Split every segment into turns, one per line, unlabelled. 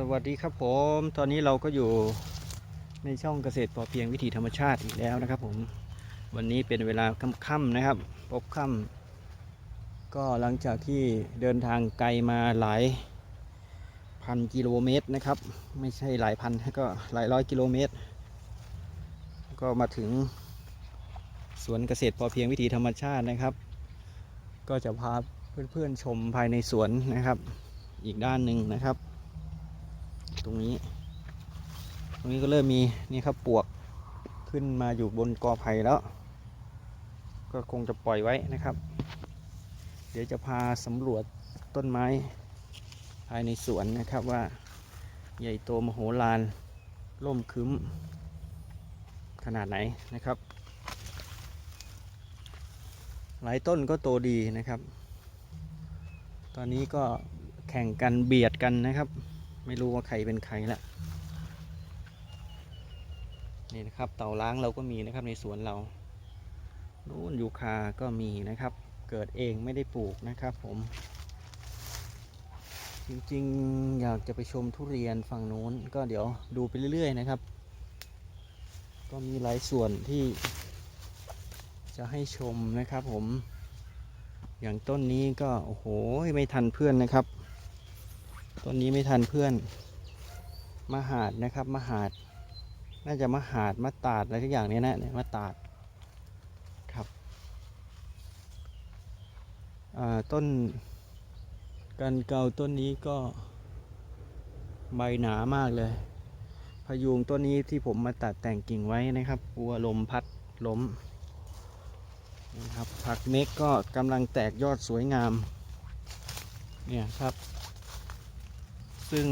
สวัสดีครับผม ตอนนี้เราก็อยู่ในช่องเกษตรพอเพียงวิถีธรรมชาติอีกแล้วนะครับ ผม วันนี้เป็นเวลาค่ำๆนะครับ พบค่ำก็หลังจากที่เดินทางไกลมาหลายพันกิโลเมตรนะครับ ไม่ใช่หลายพันก็หลายร้อยกิโลเมตร ก็มาถึงสวนเกษตรพอเพียงวิถีธรรมชาตินะครับ ก็จะพาเพื่อนๆชมภายในสวนนะครับ อีกด้านหนึ่งนะครับ ตรงนี้ ตรงนี้ก็เริ่มมีนี่ครับปวกขึ้นมาอยู่บนกอไผ่แล้ว ก็คงจะปล่อยไว้นะครับ เดี๋ยวจะพาสำรวจต้นไม้ภายในสวนนะครับว่าใหญ่โตมโหฬารร่มคึ้มขนาดไหนนะครับ หลายต้นก็โตดีนะครับ ตอนนี้ก็แข่งกันเบียดกันนะครับ ไม่รู้ว่าใครเป็นใครละนี่นะครับ เต่าล้างเราก็มีนะครับในสวนเรานู่นยูคาก็มีนะครับ เกิดเองไม่ได้ปลูกนะครับ ผม จริงๆอยากจะไปชมทุเรียนฝั่งโน้น ก็เดี๋ยวดูไปเรื่อย ๆ นะครับ ก็มีหลายส่วนที่จะให้ชมนะครับ ผม อย่างต้นนี้ก็โอ้โหไม่ทันเพื่อนนะครับ ต้นนี้ไม่ทันเพื่อนมหาดนะครับมหาด น่าจะมหาดมะตาดอะไรทุกอย่างเนี้นะเนี่ยมะตาดครับต้นกันเกาต้นนี้ก็ใบหนามากเลยพยุงต้นนี้ที่ผมมาตัดแต่งกิ่งไว้นะครับกลัวลมพัดล้มนะครับผักเม็กก็กำลังแตกยอดสวยงามเนี่ยครับ ซึ่ง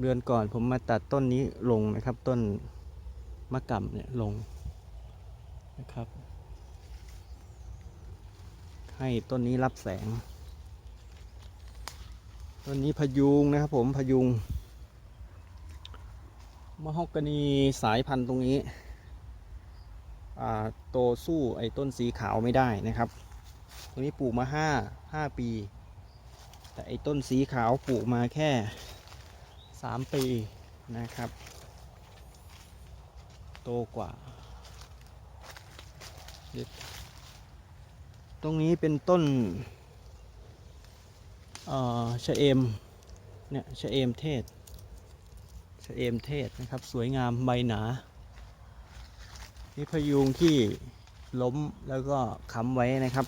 เดือนก่อนผมมาตัดต้นนี้ลงนะครับ ต้นมะกำเนี่ยลงนะครับ ให้ต้นนี้รับแสง ต้นนี้พยุงนะครับผมพยุงมะฮอกกานีสายพันธุ์ตรงนี้โตสู้ไอ้ต้นสีขาวไม่ได้นะครับ ตรงนี้ปลูกมาห้าห้าปี แต่ไอ้ต้นสีขาวปลูกมาแค่สามปีนะครับ โตกว่า ตรงนี้เป็นต้นเอ่อชะเอมเนี่ยชะเอมเทศชะเอมเทศนะครับ สวยงามใบหนา นี่พยุงที่ล้มแล้วก็ค้ำไว้นะครับ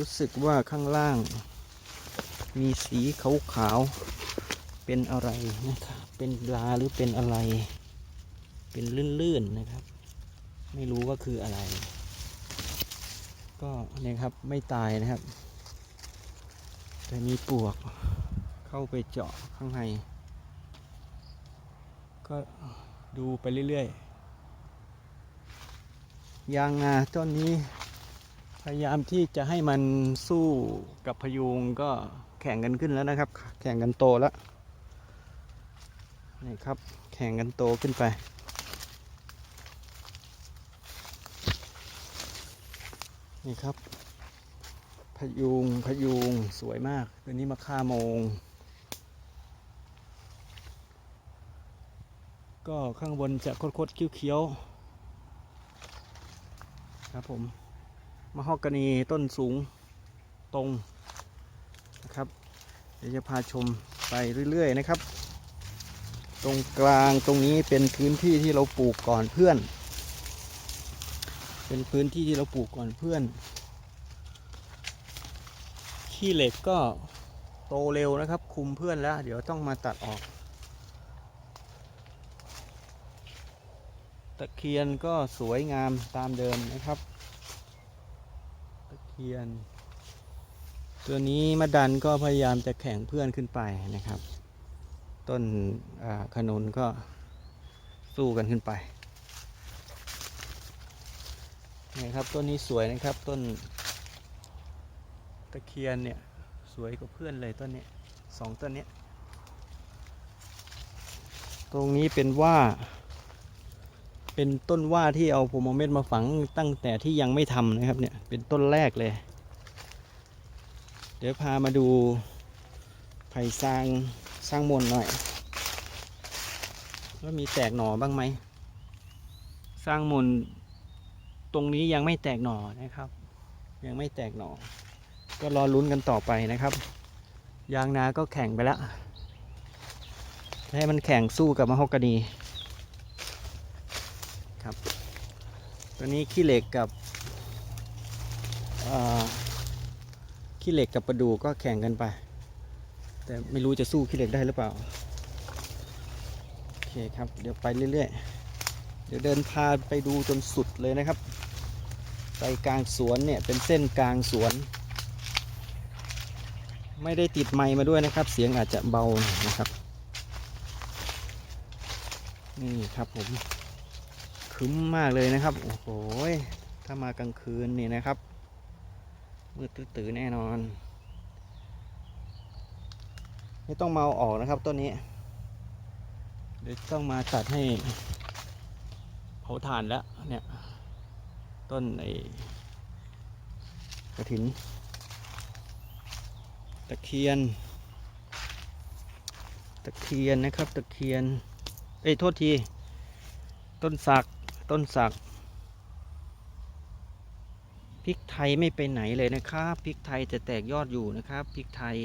รู้สึกว่าข้างล่าง มีสีขาวขาวๆเป็นอะไรนะครับ เป็นลาหรือเป็นอะไร เป็นลื่นๆนะครับ ไม่รู้ว่าคืออะไร ก็เนี่ยครับไม่ตายนะครับ แต่มีปวกเข้าไปเจาะข้างใน ก็ดูไปเรื่อยๆ ยางนาต้นนี้ พยายามที่จะให้มันสู้กับพยุงก็แข่งกันขึ้นแล้วนะครับ แข่งกันโตแล้วนี่ครับ แข่งกันโตขึ้นไป นี่ครับ พยุงพยุงสวยมากตัวนี้มาค่าโมง ก็ข้างบนจะโคดๆเคี้ยวๆครับผม มะฮอกกานีต้นสูงตรงนะครับ เดี๋ยวจะพาชมไปเรื่อยๆนะครับ ตรงกลางตรงนี้เป็นพื้นที่ที่เราปลูกก่อนเพื่อน เป็นพื้นที่ที่เราปลูกก่อนเพื่อน ขี้เหล็กก็โตเร็วนะครับ คุมเพื่อนแล้ว เดี๋ยวต้องมาตัดออก ตะเคียนก็สวยงามตามเดิมนะครับ ทียน ตัวนี้มะดันก็พยายามจะแข่งเพื่อนขึ้นไปนะครับ ต้นขนุนก็สู้กันขึ้นไปนี่ครับต้นนี้สวยนะครับต้นตะเคียนเนี่ยสวยกว่าเพื่อนเลยต้นนี้สองต้นนี้ ตรงนี้เป็นว่า เป็นต้นว่าที่เอาผมเอาเม็ดมาฝังตั้งแต่ที่ยังไม่ทำนะครับเนี่ยเป็นต้นแรกเลย เดี๋ยวพามาดูไผ่สร้างสร้างมนหน่อยว่ามีแตกหน่อบ้างไหมสร้างมนตรงนี้ยังไม่แตกหน่อนะครับ ยังไม่แตกหน่อ ก็รอลุ้นกันต่อไปนะครับ ยางนาก็แข่งไปแล้วให้มันแข่งสู้กับมะฮอกกานีครับ ตัวนี้ขี้เหล็กกับขี้เหล็กกับประดูก็แข่งกันไป แต่ไม่รู้จะสู้ขี้เหล็กได้หรือเปล่า โอเคครับ เดี๋ยวไปเรื่อยๆ เดี๋ยวเดินพาไปดูจนสุดเลยนะครับ ไปกลางสวนเนี่ยเป็นเส้นกลางสวน ไม่ได้ติดไมค์มาด้วยนะครับ เสียงอาจจะเบานะครับ นี่ครับผม คึ้มมากเลยนะครับ โอ้โห ถ้ามากลางคืนนี่นะครับ มืดตื้อแน่นอน ไม่ต้องเอาออกนะครับต้นนี้ เดี๋ยวต้องมาตัดให้เผาถ่านแล้วเนี่ย ต้นไอกระถิน ตะเคียน ตะเคียนนะครับ ตะเคียน เอ้ยโทษที ต้นสัก ต้นสักพริกไทยไม่ไปไหนเลยนะครับพริกไทยจะแตกยอดอยู่นะครับพริกไทย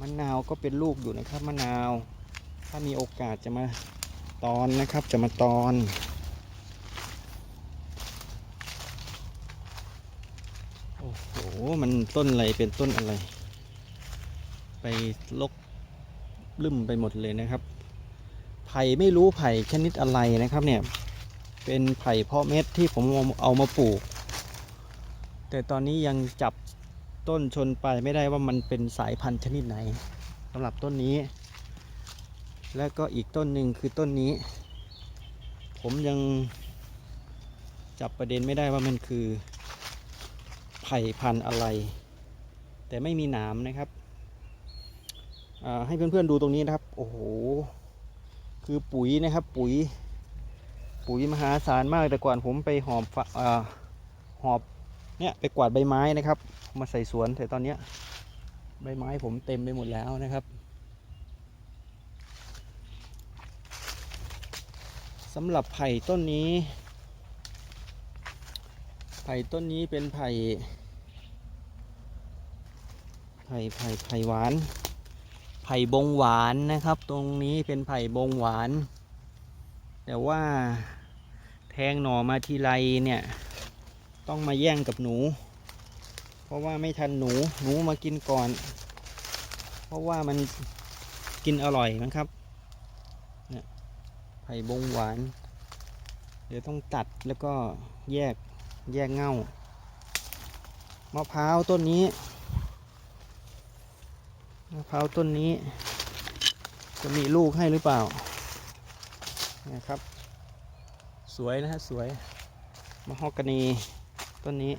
มะนาวก็เป็นลูกอยู่นะครับมะนาว ถ้ามีโอกาสจะมาตอนนะครับจะมาตอนโอ้โหมันต้นอะไรเป็นต้นอะไร ไปลกลืมไปหมดเลยนะครับ ไผ่ไม่รู้ไผ่ชนิดอะไรนะครับเนี่ย เป็นไผ่เพาะเม็ดที่ผมเอามาปลูก แต่ตอนนี้ยังจับต้นชนไปไม่ได้ว่ามันเป็นสายพันธุ์ชนิดไหนสำหรับต้นนี้ และก็อีกต้นหนึ่งคือต้นนี้ ผมยังจับประเด็นไม่ได้ว่ามันคือไผ่พันธุ์อะไร แต่ไม่มีหนามนะครับให้เพื่อนๆดูตรงนี้นะครับ โอ้โห คือปุ๋ยนะครับปุ๋ย ปุ๋ยมหาศาลมากแต่ก่อนผมไปหอบฝาหอบเนี่ยไปกวาดใบไม้นะครับ มาใส่สวนแต่ตอนเนี้ยใบไม้ผมเต็มไปหมดแล้วนะครับสำหรับไผ่ต้นนี้ ไผ่ต้นนี้เป็นไผ่ ไผ่ไผ่ไผ่หวาน ไผ่บงหวานนะครับ ตรงนี้เป็นไผ่บงหวาน แต่ว่าแทงหน่อมาทีไรเนี่ย ต้องมาแย่งกับหนู เพราะว่าไม่ทันหนูหนูมากินก่อน เพราะว่ามันกินอร่อยมั้งครับเนี่ยไผ่บงหวาน เดี๋ยวต้องตัดแล้วก็แยกแยกเง่ามะพร้าวต้นนี้ มะพร้าวต้นนี้ จะมีลูกให้หรือเปล่านะครับ สวยนะฮะสวยมะฮอกกานีต้นนี้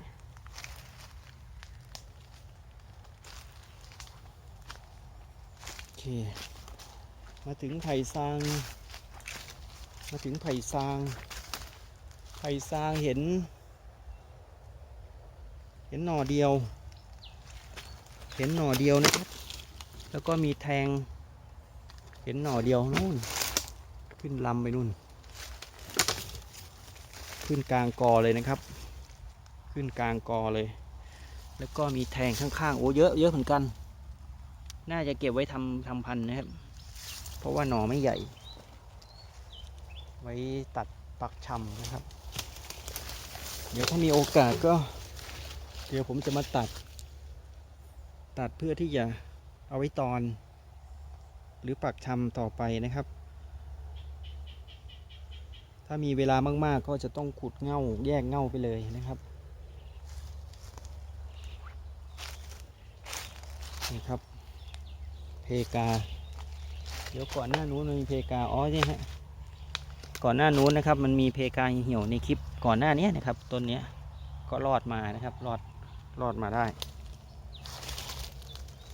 โอเคมาถึงไผ่ซาง มาถึงไผ่ซาง ไผ่ซางเห็น เห็นหน่อเดียว เห็นหน่อเดียวนะครับ แล้วก็มีแทง เห็นหน่อเดียวนู่น ขึ้นลำไปนู่น ขึ้นกลางกอเลยนะครับ ขึ้นกลางกอเลย แล้วก็มีแทงข้างๆ โอ้เยอะเยอะเหมือนกัน น่าจะเก็บไว้ทำทำพันธุ์นะครับ เพราะว่าหน่อไม่ใหญ่ ไว้ตัดปักชำนะครับ เดี๋ยวถ้ามีโอกาสก็ เดี๋ยวผมจะมาตัด ตัดเพื่อที่จะ เอาไว้ตอน หรือปักชำต่อไปนะครับ ถ้ามีเวลามากๆก็จะต้องขุดเง่าแยกเง่าไปเลยนะครับนี่ครับ เพกา เดี๋ยวก่อนหน้านู้นมีเพกา อ๋อนี่ฮะ ก่อนหน้านู้นนะครับ มันมีเพกาเหี่ยวในคลิปก่อนหน้านี้นะครับต้นเนี้ยก็รอดมานะครับ รอด รอดมาได้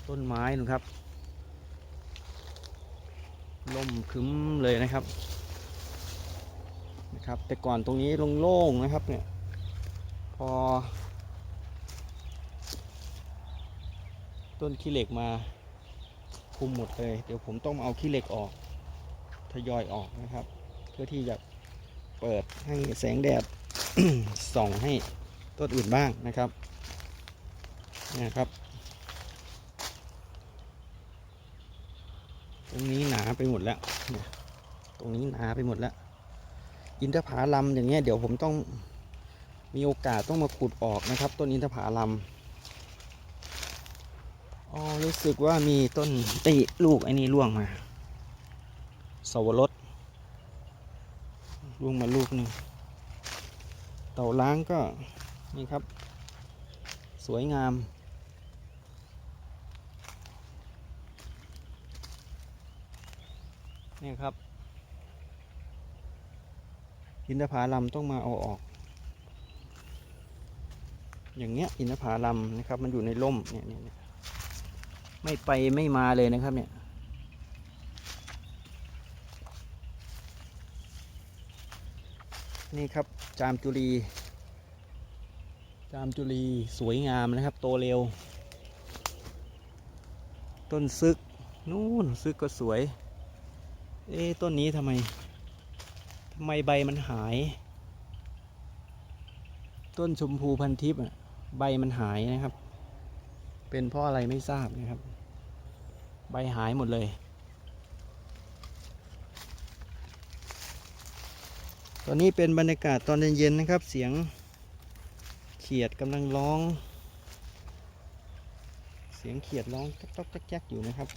ต้นไม้นะครับล่มคึ้มเลยนะครับนะครับ แต่ก่อนตรงนี้โล่งๆนะครับเนี่ยพอ ต้นขี้เหล็กมาคุมหมดเลย เดี๋ยวผมต้องเอาขี้เหล็กออกทยอยออกนะครับ เพื่อที่จะเปิดให้แสงแดดส่องให้ต้นอื่นบ้างนะครับนี่ยครับ ตรงนี้หนาไปหมดแล้วเนี่ยตรงนี้หนาไปหมดแล้ว อินทผลัมอย่างเงี้ยเดี๋ยวผมต้องมีโอกาสต้องมาขุดออกนะครับต้นอินทผลัมอ๋อรู้สึกว่ามีต้นติลูกไอ้นี่ร่วงมาสวรสร่วงมาลูกหนึ่งเต่าล้างก็นี่ครับ สวยงาม นี่ครับอินทผลัมต้องมาเอาออก อย่างเงี้ยอินทผลัมนะครับ มันอยู่ในร่มเนี่ยเนี่ยเนี่ยไม่ไปไม่มาเลยนะครับเนี่ยนี่ครับจามจุลีจามจุลีสวยงามนะครับ โตเร็ว ต้นซึก นู่นซึกก็สวย เอ๊ต้นนี้ทำไมทำไมใบมันหาย ต้นชมพูพันทิพย์อะใบมันหายนะครับ เป็นเพราะอะไรไม่ทราบนะครับ ใบหายหมดเลย ตอนนี้เป็นบรรยากาศตอนเย็นๆนะครับ เสียงเขียดกำลังร้อง เสียงเขียดร้องจ๊อกแจ๊กๆอยู่นะครับ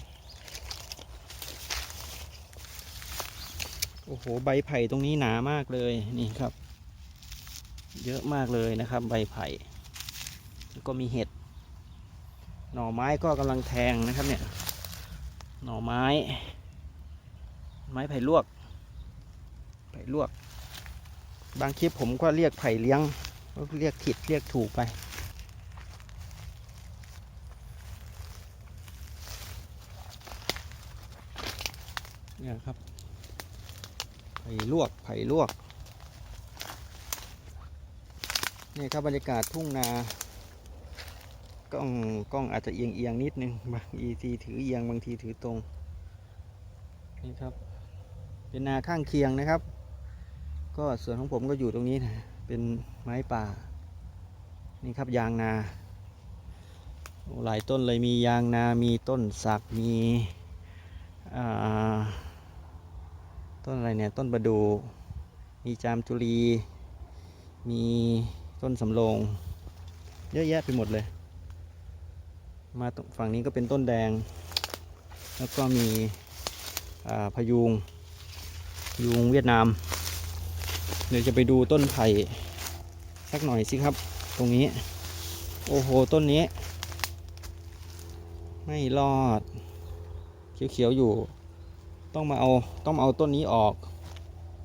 โอ้โห ใบไผ่ตรงนี้หนามากเลยนี่ครับ เยอะมากเลยนะครับ ใบไผ่แล้วก็มีเห็ด หน่อไม้ก็กำลังแทงนะครับเนี่ย หน่อไม้ ไม้ไผ่ลวก ไผ่ลวก บางคลิปผมก็เรียกไผ่เลี้ยงก็เรียกผิดเรียกถูกไป เนี่ยครับ ไผ่ลวกไผ่ลวกนี่ครับบรรยากาศทุ่งนากล้องกล้องอาจจะเอียงเอียงนิดนึงบางทีถือเอียงบางทีถือตรงนี่ครับ เป็นนาข้างเคียงนะครับ ก็ส่วนของผมก็อยู่ตรงนี้นะเป็นไม้ป่า นี่ครับยางนา หลายต้นเลยมียางนา มีต้นสักมีอ่า ต้นอะไรเนี่ย ต้นประดูมีจามจุลี มีต้นสำโรงเยอะแยะไปหมดเลย มาฝั่งนี้ก็เป็นต้นแดง แล้วก็มีพยูงยูงเวียดนาม เดี๋ยวจะไปดูต้นไผ่สักหน่อยสิครับ ตรงนี้ โอ้โห ต้นนี้ ไม่รอด เขียวๆอยู่ ต้องมาเอาต้องเอาต้นนี้ออก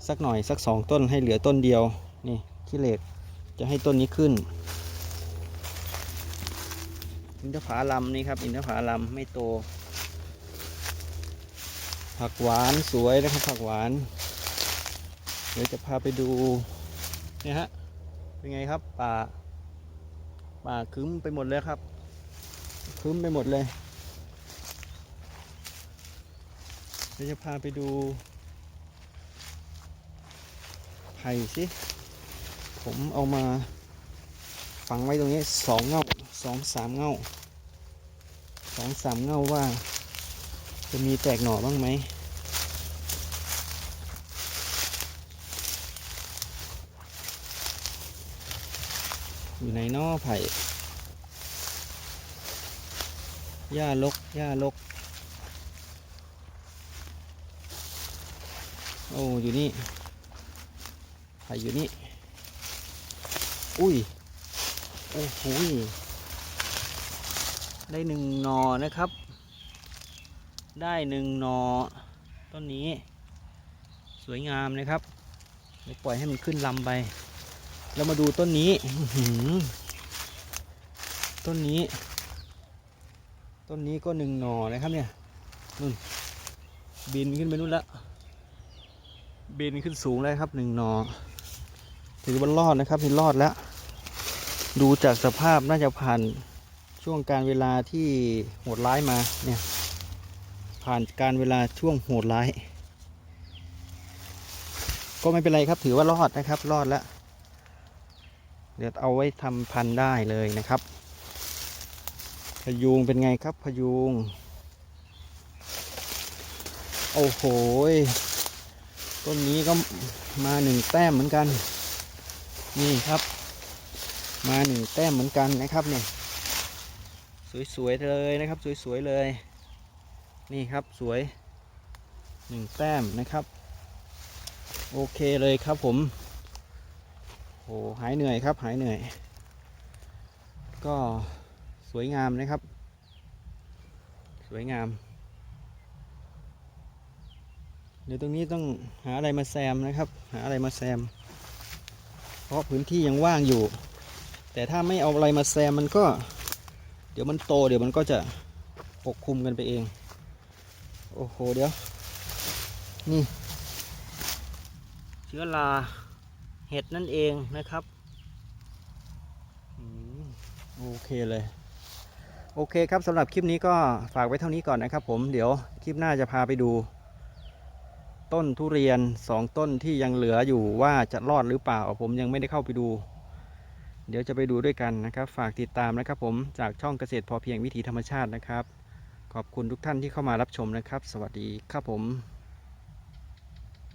สักหน่อยสักสองต้นให้เหลือต้นเดียวนี่ขี้เหล็กจะให้ต้นนี้ขึ้น อินทผลัมนี่ครับอินทผลัมไม่โต ผักหวานสวยนะครับผักหวาน เดี๋ยวจะพาไปดูเนี่ยฮะเป็นไงครับป่าป่าคึ้มไปหมดเลยครับคึ้มไปหมดเลย เดี๋ยวจะพาไปดูไผ่สิ ผมเอามาฝังไว้ตรงนี้สองเงาสองสามเงาสองสามเงาว่า จะมีแตกหน่อบ้างไหมอยู่ในนอไผ่หญ้าลกหญ้าลก อ้อยู่นี่ไผ่อยู่นี่ อุ้ย โอ้โหได้หนึ่งหนอนะครับ ได้หนึ่งหนอต้นนี้ สวยงามนะครับเดี๋ยวปล่อยให้มันขึ้นลำไป เรามาดูต้นนี้ต้นนี้ ต้นนี้ก็หนึ่งหน่อนะครับเนี่ยนู่นบินขึ้นไปนู่นและ บินขึ้นสูงเลยครับหนึ่งนอถือว่ารอดนะครับเห็นรอดแล้ว ดูจากสภาพน่าจะผ่านช่วงการเวลาที่โหดร้ายมาเนี่ยผ่านการเวลาช่วงโหดร้าย ก็ไม่เป็นไรครับถือว่ารอดนะครับรอดแล้ว เดี๋ยวเอาไว้ทำพันได้เลยนะครับ พยูงเป็นไงครับพยูงโอ้โหย ต้นนี้ก็มาหนึ่งแต้มเหมือนกัน นี่ครับ มาหนึ่งแต้มเหมือนกันนะครับเนี่ยสวยๆเลยนะครับ สวยๆเลย นี่ครับสวยหนึ่งแต้มนะครับ โอเคเลยครับผมโอ้หายเหนื่อยครับ หายเหนื่อย ก็สวยงามนะครับ สวยงาม เดี๋ยวตรงนี้ต้องหาอะไรมาแซมนะครับ หาอะไรมาแซม เพราะพื้นที่ยังว่างอยู่ แต่ถ้าไม่เอาอะไรมาแซมมันก็ เดี๋ยวมันโต เดี๋ยวมันก็จะปกคลุมกันไปเอง โอ้โห เดี๋ยว นี่ เชื้อราเห็ดนั่นเองนะครับโอเคเลย โอเคครับสำหรับคลิปนี้ก็ฝากไว้เท่านี้ก่อนนะครับผมเดี๋ยวคลิปหน้าจะพาไปดู ต้นทุเรียนสองต้นที่ยังเหลืออยู่ว่าจะรอดหรือเปล่า ผมยังไม่ได้เข้าไปดู เดี๋ยวจะไปดูด้วยกันนะครับ ฝากติดตามนะครับผมจากช่องเกษตรพอเพียงวิถีธรรมชาตินะครับ ขอบคุณทุกท่านที่เข้ามารับชมนะครับ สวัสดีครับผม